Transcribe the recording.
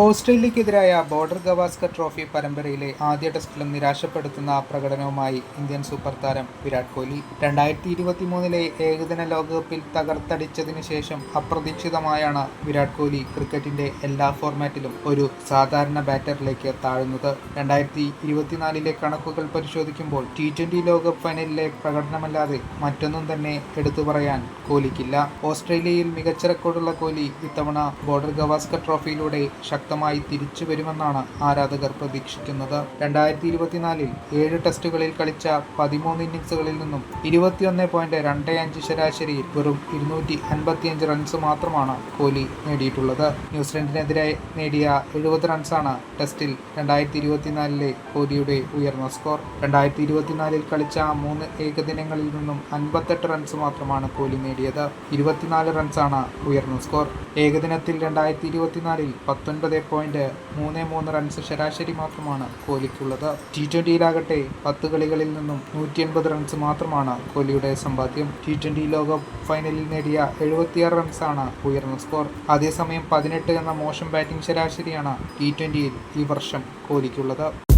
ഓസ്ട്രേലിയക്കെതിരായ border Gavaskar trophy പരമ്പരയിലെ ആദ്യ ടെസ്റ്റിലും നിരാശപ്പെടുത്തുന്ന പ്രകടനവുമായി Indian super താരം വിരാട് കോഹ്ലി രണ്ടായിരത്തി ഇരുപത്തി മൂന്നിലെ ഏകദിന ലോകകപ്പിൽ തകർത്തടിച്ചതിന് ശേഷം അപ്രതീക്ഷിതമായാണ് വിരാട് കോഹ്ലി ക്രിക്കറ്റിന്റെ എല്ലാ ഫോർമാറ്റിലും ഒരു സാധാരണ ബാറ്ററിലേക്ക് താഴുന്നത്. രണ്ടായിരത്തി ഇരുപത്തിനാലിലെ കണക്കുകൾ പരിശോധിക്കുമ്പോൾ ടി ട്വന്റി ലോകകപ്പ് ഫൈനലിലെ പ്രകടനമല്ലാതെ മറ്റൊന്നും തന്നെ എടുത്തു പറയാൻ കോഹ്ലിക്കില്ല. ഓസ്ട്രേലിയയിൽ മികച്ച റെക്കോർഡുള്ള കോഹ്ലി ഇത്തവണ ബോർഡർ ഗവാസ്കർ ട്രോഫിയിലൂടെ ശക്തമായി തിരിച്ചു വരുമെന്നാണ് ആരാധകർ പ്രതീക്ഷിക്കുന്നത്. രണ്ടായിരത്തി ഇരുപത്തിനാലിൽ ഏഴ് ടെസ്റ്റുകളിൽ കളിച്ച പതിമൂന്ന് ഇന്നിംഗ്സുകളിൽ നിന്നും ഇരുപത്തിയൊന്ന് പോയിന്റ് രണ്ട് അഞ്ച് ശരാശരിയിൽ വെറും ഇരുന്നൂറ്റി അൻപത്തിയഞ്ച് റൺസ് മാത്രമാണ് കോഹ്ലി നേടിയിട്ടുള്ളത്. ന്യൂസിലൻഡിനെതിരെ നേടിയ എഴുപത് റൺസാണ് ടെസ്റ്റിൽ രണ്ടായിരത്തി ഇരുപത്തിനാലിലെ കോഹ്ലിയുടെ ഉയർന്ന സ്കോർ. രണ്ടായിരത്തി ഇരുപത്തിനാലിൽ കളിച്ച മൂന്ന് ഏകദിനങ്ങളിൽ നിന്നും അൻപത്തെട്ട് റൺസ് മാത്രമാണ് കോഹ്ലി നേടിയത്. ഇരുപത്തിനാല് റൺസാണ് ഉയർന്ന സ്കോർ. ഏകദിനത്തിൽ രണ്ടായിരത്തി ഇരുപത്തിനാലിൽ പത്തൊൻപത് പോയിന്റ് മൂന്ന് മൂന്ന് റൺസ് ശരാശരി മാത്രമാണ് കോഹ്ലിക്കുള്ളത്. ടി ട്വന്റിയിലാകട്ടെ പത്ത് കളികളിൽ നിന്നും നൂറ്റി എൺപത് റൺസ് മാത്രമാണ് കോഹ്ലിയുടെ സമ്പാദ്യം. ടി ട്വന്റി ലോകകപ്പ് ഫൈനലിൽ നേടിയ എഴുപത്തിയാറ് റൺസാണ് ഉയർന്ന സ്കോർ അതേസമയം പതിനെട്ട് എന്ന മോശം ബാറ്റിംഗ് ശരാശരിയാണ് ടി ട്വന്റിയിൽ ഈ വർഷം കോഹ്ലിക്കുള്ളത്.